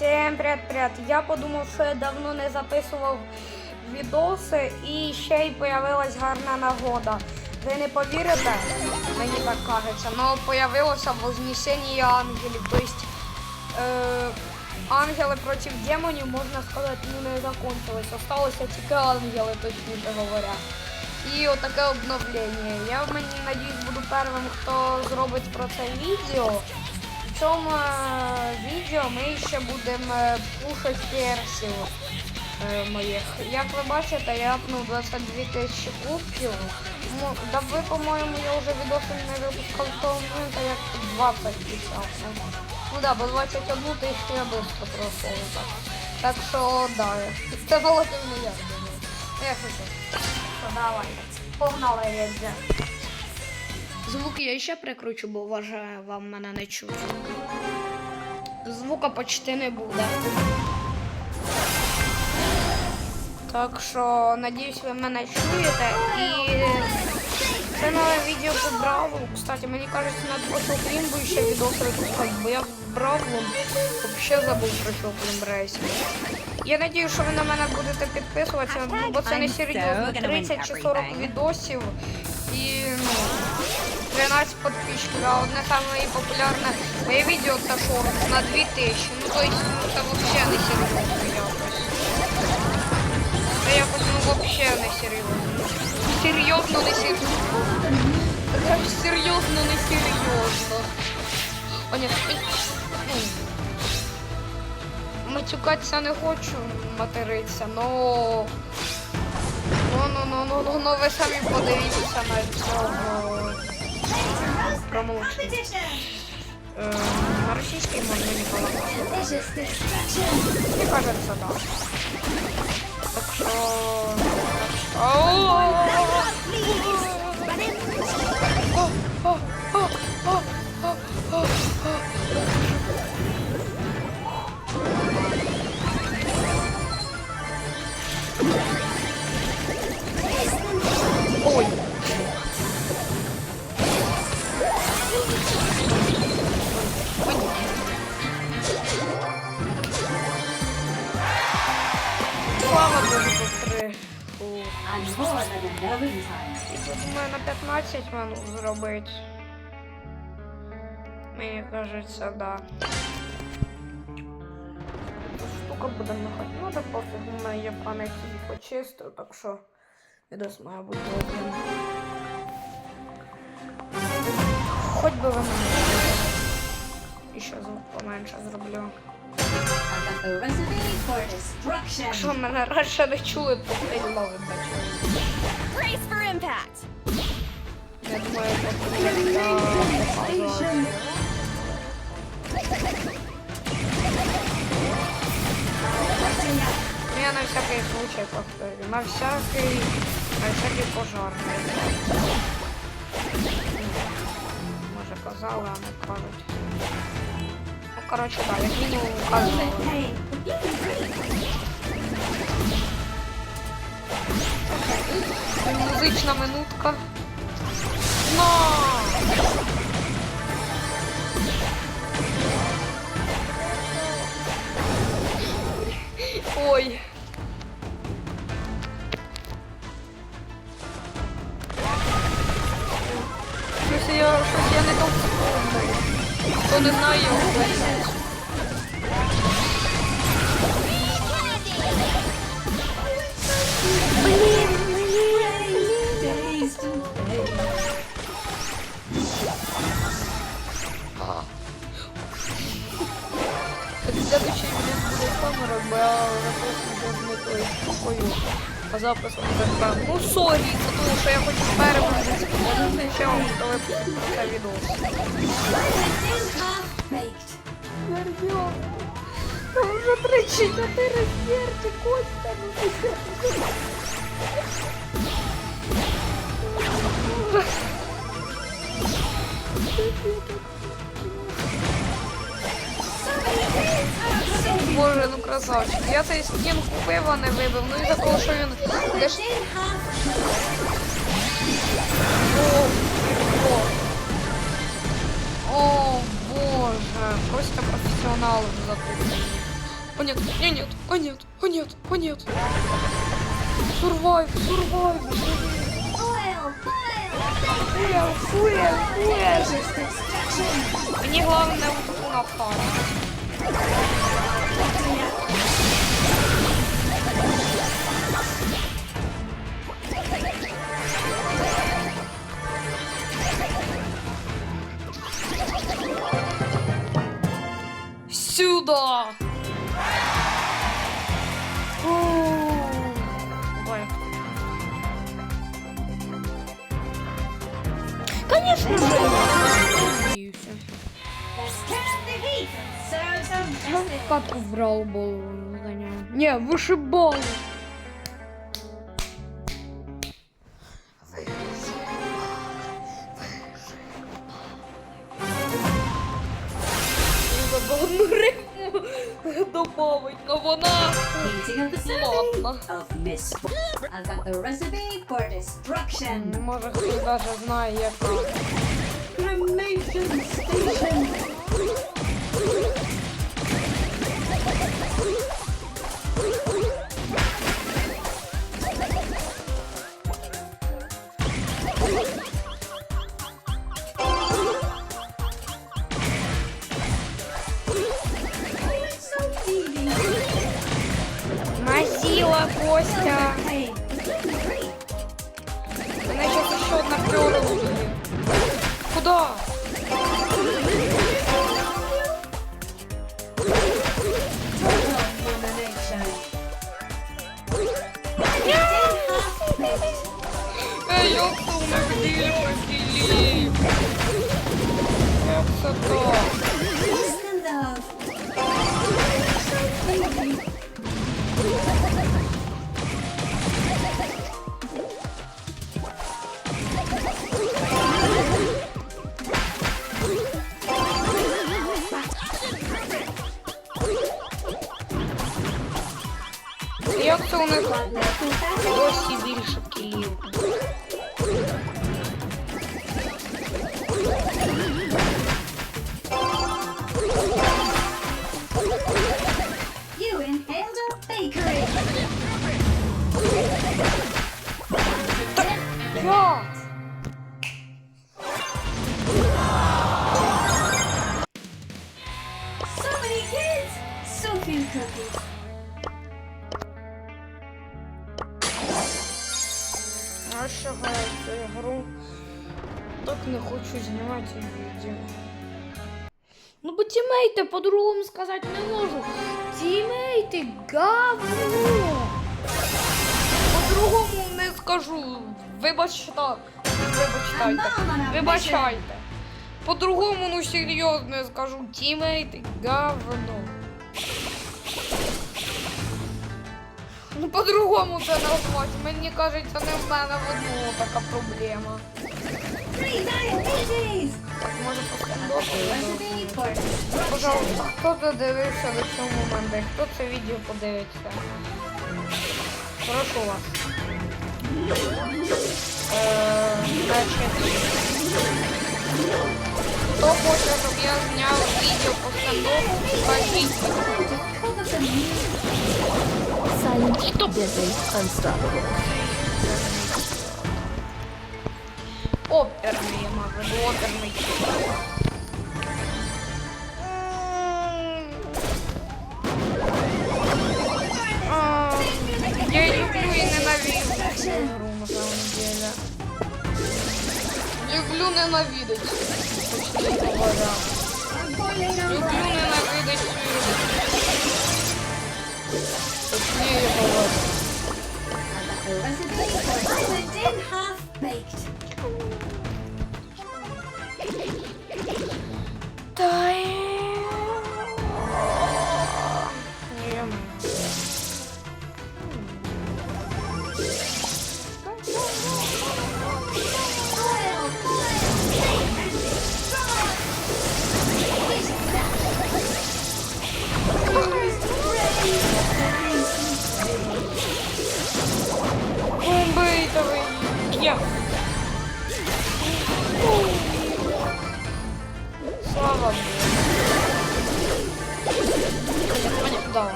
Всем привет-привет! Я подумав, що я давно не записував відоси і ще й появилась гарна нагода. Ви не повірите, мені так кажеться, але появилося Вознесення ангелів. Тобто е, ангели проти демонів, можна сказати, ну не закончились. Осталося тільки ангели, точніше говоря. І отаке обновлення. Я мені надіюсь буду першим, хто зробить про це відео. В цьому е, відео ми ще будемо е, пушити персів е, моїх. Як ви бачите, я апнув 22 тисячі кубків. Да ви, по-моєму, я вже відоси не випускав з того моменту, як 20 писав. Ну да, бо 21 тисячу я швидко пройшов. Так. так що, да, це relativно я думаю. Я. Що, давай. Погнали, Редзя. Звук я ще прикручу, бо вважаю, вам мене не чути. Звука почти не буде. Так що, надіюсь, ви мене чуєте. І це нове відео по Бравлу. Кстати, мені кажеться, на Шоплін би ще відос випускати, бо я в Бравлу взагалі забув про Шоплін Рейсінг. Я надію, що ви на мене будете підписуватися, бо це не серйозно. 30 чи 40 відосів і ну, 13 підписчиків, а одне саме популярне моє відео це шорт на 2000. Ну то есть, ну, це взагалі не серйозно якось. Це якось ну взагалі не серйозно. Серйозно не серйозно. Це ж серйозно не серйозно. О, ні, ну, матюкатися не хочу материтися, но... Ну, ну, ну, ну, ну, ну, ви самі подивіться на цього промоушен. Е, на російській можна не балакати. Мені кажеться, да. Так що... Ау! О, о, о, о, о, о, о. Ой. Зробити. Мені кажеться, да. Штука буде нахати. Ну да пофіг, у мене є пам'ять почисту, так що відос має бути один. Хоч би ви мене. І ще звук поменше зроблю. Якщо мене раніше не чули, то приймали бачили. Brace for impact. Я думаю, потім я. Ну, на всякий случай повторю. На всякий, на всякий пожарний. Може казали, а не кажуть. Ну, коротше, так, як мінімум казали. Музична минутка. Ой. Щось я, щось я не то вспомнив. Хто не знає, його А записом. Ну сорі, тому що я хочу переводити. Може ще вам коли це відео. Вже 34 смерті, Костя, ну красавчик. Я цей скін купив, а не вибив. Ну і за того, що він деш... О, о. О, боже. Костя професіонал вже закупив. О нет, не, нет, о нет, о нет, о нет. Сурвайв, сурвайв. Oil, Фуя, фуя, фуя. destruction. Мені головне утку на фару. Сюда! Конечно же! Ну, катку в Браубол гоняю. Не, вышибал. Одну рифму добавить, но вона... I've got the recipe for destruction. Може хтось даже знає. Cremation station. Лёхи! Красота! Скандал! Як це у них? О, себе. Тімейти по-другому сказати не можу. Тімейти говно. По-другому не скажу. Вибачте. Вибачайте. Вибачайте. По-другому, ну серйозно скажу. Тімейти говно. Ну по-другому це назвати. Мені кажеться, не в мене в одного така проблема. Так може. Пожалуйста, хто додивився до цього моменту, хто це відео подивиться? Прошу вас. Е, значить, хто хоче, щоб я зняв відео по the music. Silent, deadly, unstoppable. Я маю в. А, Я люблю и ненавижу на самом деле. Люблю ненавидеть, точнее говоря. Люблю ненавидеть. Точнее говоря. Half baked.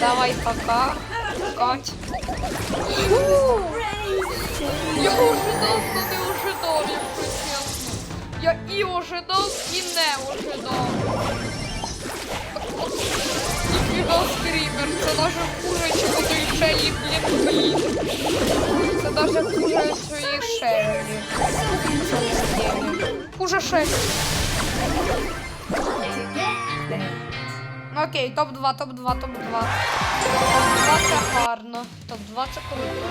Давай пока. Кать. Я ожидав, но не ожидав, якщо чесно. Я і ожидав, і не ожидав. Ніфіга скрімер, це даже хуже, чим у той шеї, блін, блін. Це даже хуже цієї шеї. Хуже шеї. Окей, топ-2, топ-2, топ-2. Топ-2 це гарно. Топ-2 це круто.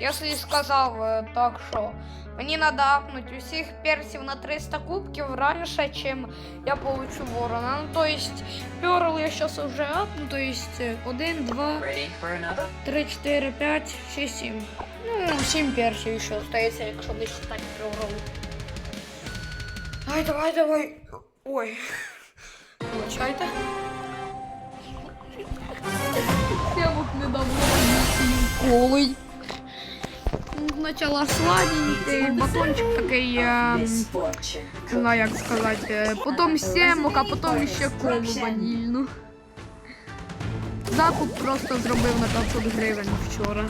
Я собі сказав е, так, що мені треба апнути усіх персів на 300 кубків раніше, чим я получу ворона. Ну, то есть, перл я зараз вже апну, то есть 1, 2, Ready for another? 3, 4, 5, 6, 7. Ну, 7 персів ще остається, якщо не считати перл. Давай, давай, давай. Ой. Вибачайте. Я вот недавно колий. Спочатку сладенький, батончик такий, е, Misfortune. не знаю як сказати, е, потім сімок, а потім ще колу ванільну. Закуп просто зробив на 500 гривень вчора.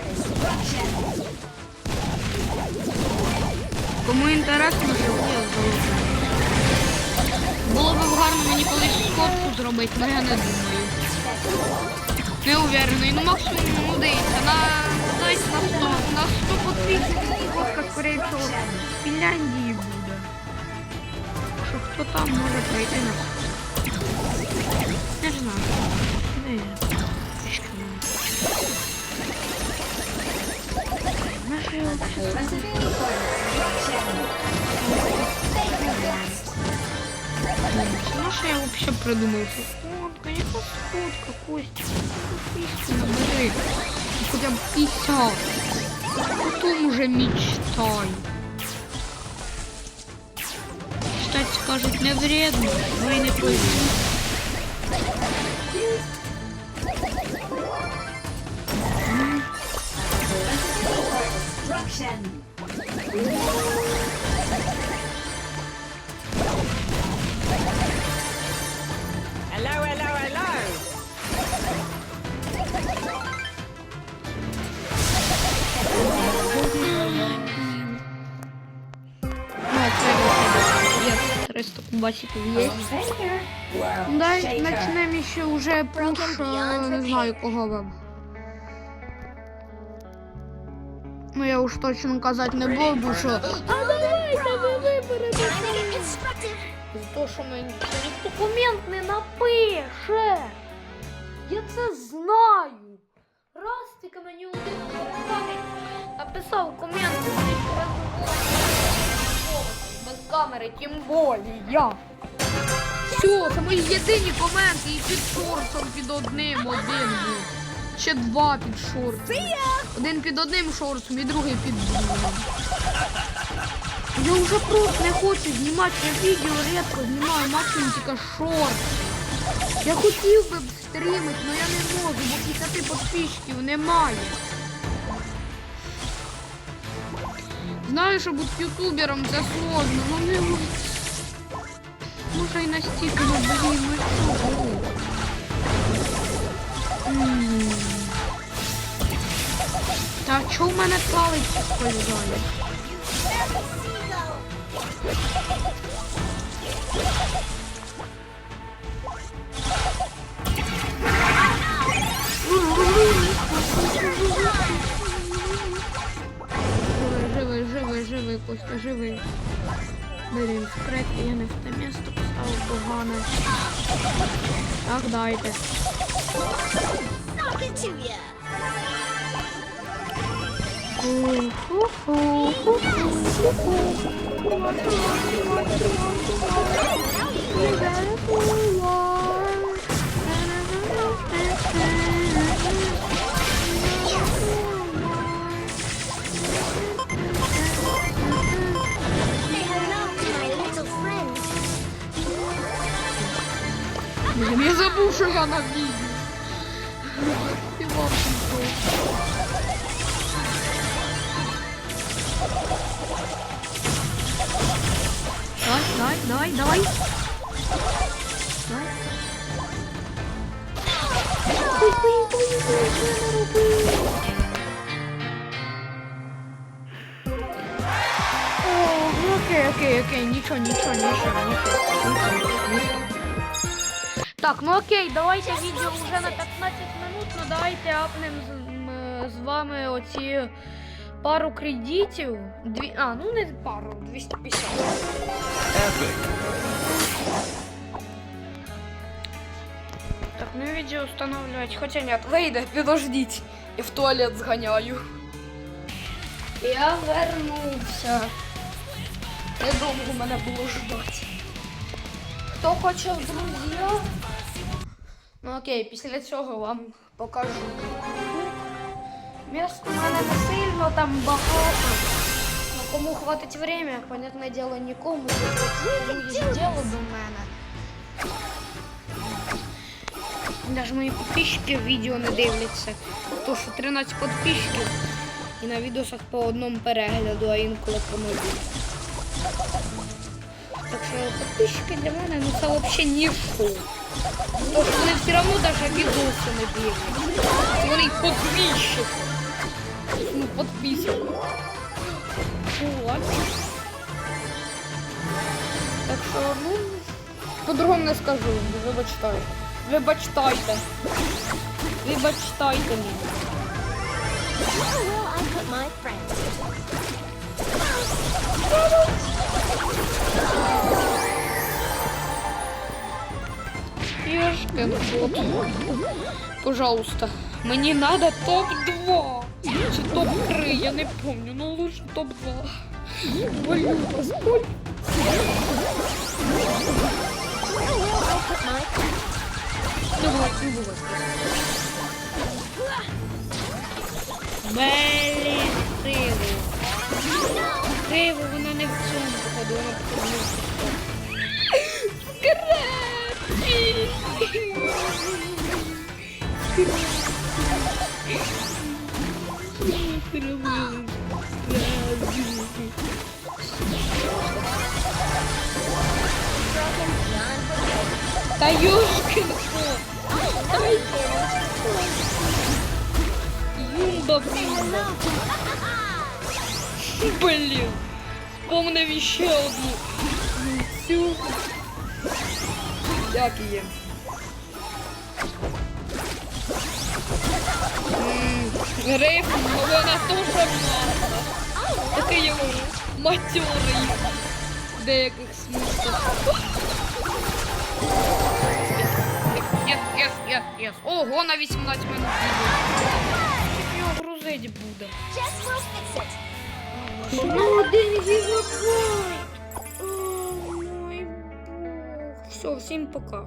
I've Кому інтересно, є золото. Було б гарно мені колись копку зробити, але я не думаю. Не уверений, ну максимум ну, дивіться, на, десь на 100, на 100 подписчиків сходка, скоріше всього, в Фінляндії буде. Що хто там може прийти на что я вообще придумал? Сходка, не сходка, Костя. Фишки набери. Ну, Хотя бы 50. Потом уже мечтай. Кстати, скажут, не вредно, но и не полезно. Destruction. Hello, hello, hello. Ну, це є 300 кубасиків є. Faker. World Дай shaker. начнемо ще уже пуш, е, не знаю кого вам. Ну я уж точно казати не буду, що. А давайте ви виберете. За те, що мені документ не напише. Я це знаю. Раз тільки мені один написав комент, без камери, тим более я. Все, це мої єдині коменти і під шорсом під одним один був. Ще два під шорсом. Один під одним шорсом і другий під другим. Я вже просто не хочу знімати я відео, рідко знімаю максимум тільки шорт. Я хотів би б стрімити, але я не можу, бо 50 підписчиків немає. Знаю, що бути ютубером це сложно, але не можу. Може і настільки, ну блін, ну чого? Та чого в мене палець сползає? Живий, живий, живий, Костя, живий. Блін, скрепки я не в те місто поставив погано. Так, дайте. Say hello to my little friend. Блін, я забув, Давай, давай. Окей, окей, окей, нічого, нічого, нічого, нічого. Так, ну окей, давайте відео вже на 15 минут, ну давайте апнем з, з вами оці пару кредитів. Дві, а, ну не пару, 250. Так, ну відео встановлювати. Хоча ні, вийде, підождіть. Я в туалет зганяю. Я вернувся. Недовго мене було ждати. Хто хоче в друзі? Ну окей, після цього вам покажу. Місць у мене не сильно там багато. Ну, кому хватить время, понятне діло, нікому. Кому є діло до мене. Навіть мої підписчики відео не дивляться. То що 13 підписчиків і на відосах по одному перегляду, а інколи по нулі. Так що підписчики для мене ну це взагалі ніщо. Тому що вони все одно навіть відоси не дивляться. Вони підписчик. Ну, підписок. Вот. Так що, ну, по-другому не скажу, вибачте. Вибачтайте. Вибачтайте мені. Where will I put my friends? Ешкин кот. Пожалуйста. Мені надо топ-2. Чи топ-3, я не помню, но лучше топ-2. Молю Господь. Давай, не. Белі сили. Криво, вона не в цьому походу, вона в beyond repair. Та ёшкин кот. Юмба, блин. Блин. Вспомнив еще одну. Цю. Як її? Гриф, вона теж маса. Такий його матьорий. Деяких смислах. Єс, єс, єс, єс. Ого, на 18 минут. Скільки його грузить буде? Ну, один гігабайт. О, мой бог. Все, всім пока.